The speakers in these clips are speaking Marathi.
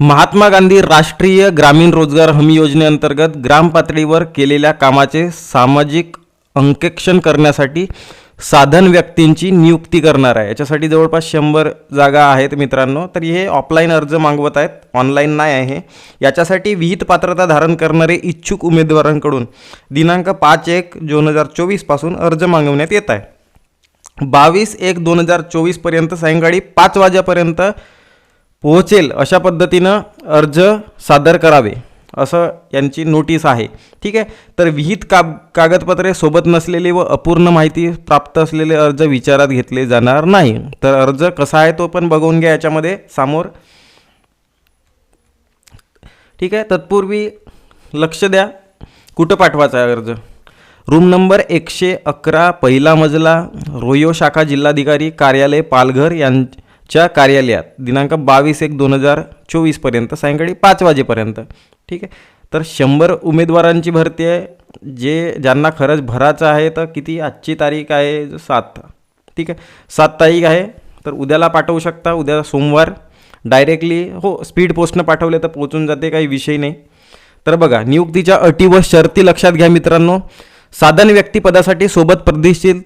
महात्मा गांधी राष्ट्रीय ग्रामीण रोजगार हमी योजनेअंतर्गत ग्रामपातळीवर केलेल्या कामाचे सामाजिक अंकेक्षण करण्यासाठी साधन व्यक्तींची नियुक्ती करणार आहे. याच्यासाठी जवळपास शंभर जागा आहेत मित्रांनो. तर हे ऑफलाईन अर्ज मागवत आहेत. ऑनलाईन नाही आहे. याच्यासाठी विहित पात्रता धारण करणारे इच्छुक उमेदवारांकडून दिनांक पाच एक दोन हजार चोवीसपासून अर्ज मागवण्यात येत आहे. बावीस एक दोन हजार चोवीसपर्यंत सायंकाळी पाच वाजेपर्यंत पोहोचेल अशा पद्धतीनं अर्ज सादर करावे असं यांची नोटीस आहे. ठीक आहे? तर विहित का कागदपत्रे सोबत नसलेली व अपूर्ण माहिती प्राप्त असलेले अर्ज विचारात घेतले जाणार नाही. तर अर्ज कसा आहे तो पण बघून घ्या याच्यामध्ये समोर. ठीक आहे? तत्पूर्वी लक्ष द्या. कुठं पाठवायचा आहे अर्ज? रूम नंबर एकशे अकरा पहिला मजला रोयो शाखा जिल्हाधिकारी कार्यालय पालघर यां च्या कार्यालयात दिनांक बावीस एक दोन हजार चोवीसपर्यंत सायंकाळी पाच वाजेपर्यंत. ठीक आहे? तर शंभर उमेदवारांची भरती आहे जे ज्यांना खरंच भरायचं आहे तर किती? आजची तारीख आहे सात. ठीक आहे? सात तारीख आहे तर उद्याला पाठवू शकता. उद्या सोमवार डायरेक्टली हो स्पीड पोस्टनं पाठवले तर पोचून जाते काही विषय नाही. तर बघा नियुक्तीच्या अटी व शर्ती लक्षात घ्या मित्रांनो. साधन व्यक्तिपदासाठी सोबत प्रदर्शित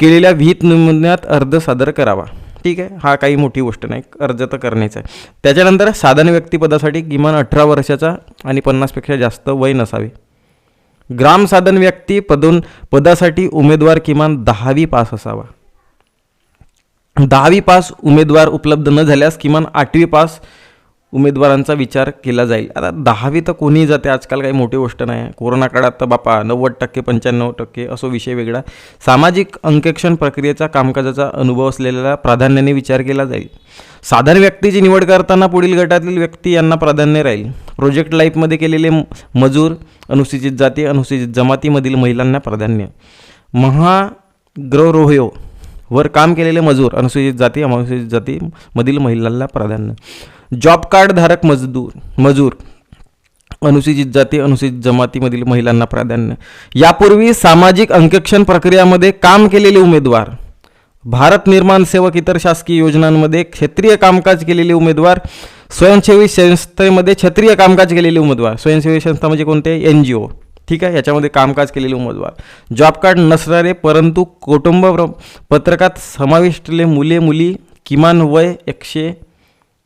केलेल्या विहित नमुन्यात अर्ज सादर करावा. ठीक आहे हा काही मोठी गोष्ट नाही अर्ज तर करण्याचा आहे. त्याच्यानंतर साधन व्यक्तिपदासाठी किमान अठरा वर्षाचा आणि पन्नासपेक्षा जास्त वय नसावे. ग्राम साधन व्यक्ती पदून पदासाठी उमेदवार किमान दहावी पास असावा. दहावी पास उमेदवार उपलब्ध न झाल्यास किमान आठवी पास उमेदवारांचा विचार केला जाईल. आता दहावी तर कोणीही जाते आजकाल काही मोठी गोष्ट नाही. आहे कोरोना काळात तर बापा नव्वद टक्के पंच्याण्णव टक्के असो विषय वेगळा. सामाजिक अंकेक्षण प्रक्रियेचा कामकाजाचा अनुभव असलेल्याला प्राधान्याने विचार केला जाईल. साधारण व्यक्तीची निवड करताना पुढील गटातील व्यक्ती यांना प्राधान्य राहील. प्रोजेक्ट लाईफमध्ये केलेले मजूर अनुसूचित जाती अनुसूचित जमातीमधील महिलांना प्राधान्य. महाग्ररोह्यो वर काम केलेले मजूर अनुसूचित जाती अनुसूचित जातीमधील महिलांना प्राधान्य. जॉब कार्डधारक मजदूर मजूर अनुसूचित जाती अनुसूचित जमातीमधील महिलांना प्राधान्य. यापूर्वी सामाजिक अंकेक्षण प्रक्रियामध्ये काम केलेले उमेदवार भारत निर्माण सेवक इतर शासकीय योजनांमध्ये क्षेत्रीय कामकाज केलेले उमेदवार स्वयंसेवी संस्थेमध्ये क्षेत्रीय कामकाज केलेले उमेदवार. स्वयंसेवी संस्था म्हणजे कोणते? N G O. ठीक आहे? याच्यामध्ये कामकाज केलेले उमेदवार. जॉब कार्ड नसणारे परंतु कुटुंब प्र- पत्रकात समाविष्टले मुले मुली किमान वय एकशे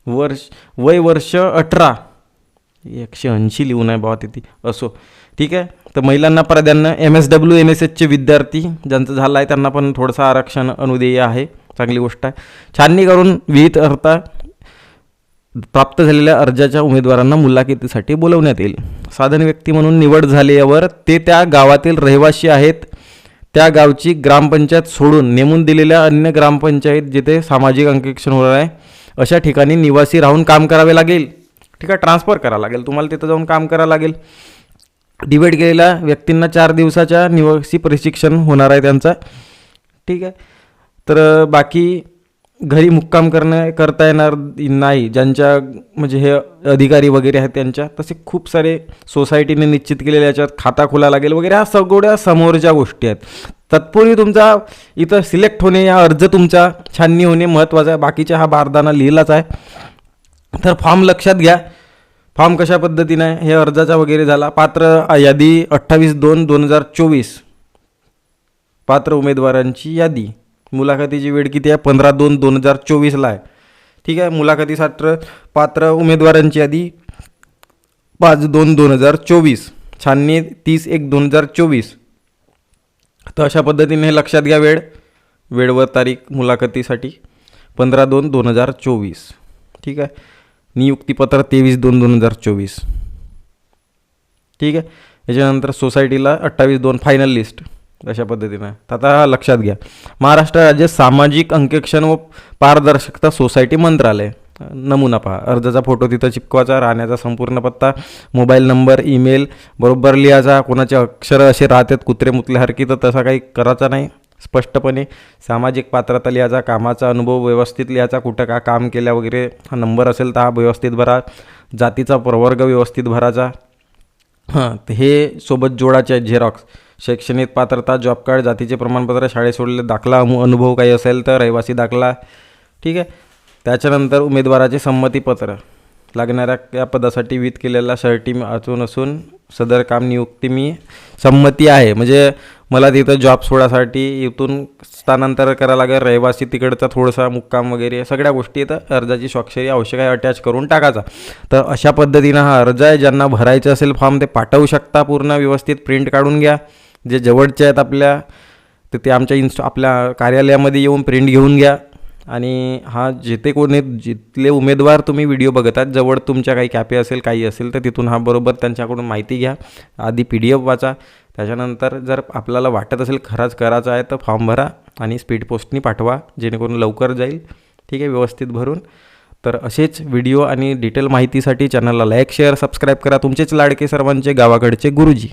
वर्ष वय वर्ष अठरा. एकशे ऐंशी लिहून आहे बाबा तिथे असो. ठीक आहे? तर महिलांना प्राधान्य M S W M S एचचे विद्यार्थी ज्यांचं झालं आहे त्यांना पण थोडंसं आरक्षण अनुदेय आहे. चांगली गोष्ट आहे. छाननी करून विहित अर्थ प्राप्त झालेल्या अर्जाच्या उमेदवारांना मुलाखतीसाठी बोलवण्यात येईल. साधन व्यक्ती म्हणून निवड झाल्यावर ते त्या गावातील रहिवासी आहेत. त्या गावची ग्रामपंचायत सोडून नेमून दिलेल्या अन्य ग्रामपंचायत जिथे सामाजिक अंकेक्षण होणार आहे अशा ठिकाणी निवासी राहून काम करावे लागेल. ठीक आहे ट्रान्सफर करावं लागेल. तुम्हाला तिथं जाऊन काम करावं लागेल. डिबेट केलेल्या व्यक्तींना चार दिवसाच्या निवासी प्रशिक्षण होणार आहे त्यांचा. ठीक आहे. तर बाकी घरी मुक्काम करणं करता येणार नाही. ज्यांच्या म्हणजे हे अधिकारी वगैरे आहेत त्यांच्या तसे खूप सारे सोसायटीने निश्चित केलेल्या याच्यात खाता खुला लागेल वगैरे ह्या सगळ्या समोरच्या गोष्टी आहेत. तत्पूर्वी तुमचा इथं सिलेक्ट होणे या अर्ज तुमचा छाननी होणे महत्त्वाचा आहे. बाकीच्या हा बारदाना लिहिलाच आहे. तर फॉर्म लक्षात घ्या. फॉर्म कशा पद्धतीने आहे? हे अर्जाचा वगैरे झाला. पात्र यादी अठ्ठावीस दोन दोन हजार चोवीस. पात्र उमेदवारांची यादी. मुलाखतीची वेळ किती आहे? पंधरा दोन दोन हजार चोवीसला आहे. ठीक आहे? मुलाखतीसाठी पात्र उमेदवारांची यादी पाच दोन दोन हजार चोवीस. छाननी तीस एक दोन हजार चोवीस. तर अशा पद्धतीने हे लक्षात घ्या वेळ. वेळ व तारीख मुलाखतीसाठी पंधरा दोन दोन हजार चोवीस. ठीक आहे? नियुक्तीपत्र तेवीस दोन दोन हजार चोवीस. ठीक आहे? याच्यानंतर सोसायटीला अठ्ठावीस दोन फायनल लिस्ट अशा पद्धतीनं. तर आता लक्षात घ्या. महाराष्ट्र राज्य सामाजिक अंकेक्षण व पारदर्शकता सोसायटी मंत्रालय. नमुना पहा. अर्जाचा फोटो तिथं चिपकवाचा राहण्याचा संपूर्ण पत्ता मोबाईल नंबर ईमेल बरोबर लिहायचा कोणाचे अक्षरं असे राहतात कुत्रे मुतल्यासारखी तर तसा काही करायचा नाही. स्पष्टपणे सामाजिक पात्रता लिहायचा कामाचा अनुभव व्यवस्थित लिहायचा कुठं का काम केल्या वगैरे हा नंबर असेल तर हा व्यवस्थित भरा. जातीचा प्रवर्ग व्यवस्थित भरायचा. हां हे सोबत जोडाचे झेरॉक्स शैक्षणिक पात्रता जॉब कार्ड जातीचे प्रमाणपत्र शाळेत सोडलेले दाखला अनुभव काही असेल तर रहिवासी दाखला. ठीक आहे? त्याच्यानंतर उमेदवाराचे संमतीपत्र. लागणाऱ्या या पदासाठी विध केलेला सर्टी अचून असून सदर काम नियुक्ती मी संमती आहे. म्हणजे मला तिथं जॉब सोडासाठी इथून स्थानांतर करायला लागेल. रहिवासी तिकडचा थोडासा मुक्काम वगैरे सगळ्या गोष्टी इथं अर्जाची स्वाक्षरी आवश्यक आहे अटॅच करून टाकायचा. तर अशा पद्धतीनं हा अर्ज आहे. ज्यांना भरायचा असेल फॉर्म ते पाठवू शकता. पूर्ण व्यवस्थित प्रिंट काढून घ्या. जे जवळचे आहेत आपल्या तर ते आमच्या इन्स्ट आपल्या कार्यालयामध्ये येऊन प्रिंट घेऊन घ्या. आणि हा जिथे कोणी जिथले उमेदवार तुम्ही व्हिडिओ बघत आहात जवळ तुमच्या काही कॅफे असेल काही असेल तर तिथून हा बरोबर त्यांच्याकडून माहिती घ्या. आधी पी डी एफ वाचा. त्याच्यानंतर जर आपल्याला वाटत असेल खराच करायचा आहे तर फॉर्म भरा आणि स्पीड पोस्टनी पाठवा जेणेकरून लवकर जाईल. ठीक आहे व्यवस्थित भरून. तर असेच व्हिडिओ आणि डिटेल माहितीसाठी चॅनलला लाईक शेअर सबस्क्राईब करा. तुमचेच लाडके सर्वांचे गावाकडचे गुरुजी.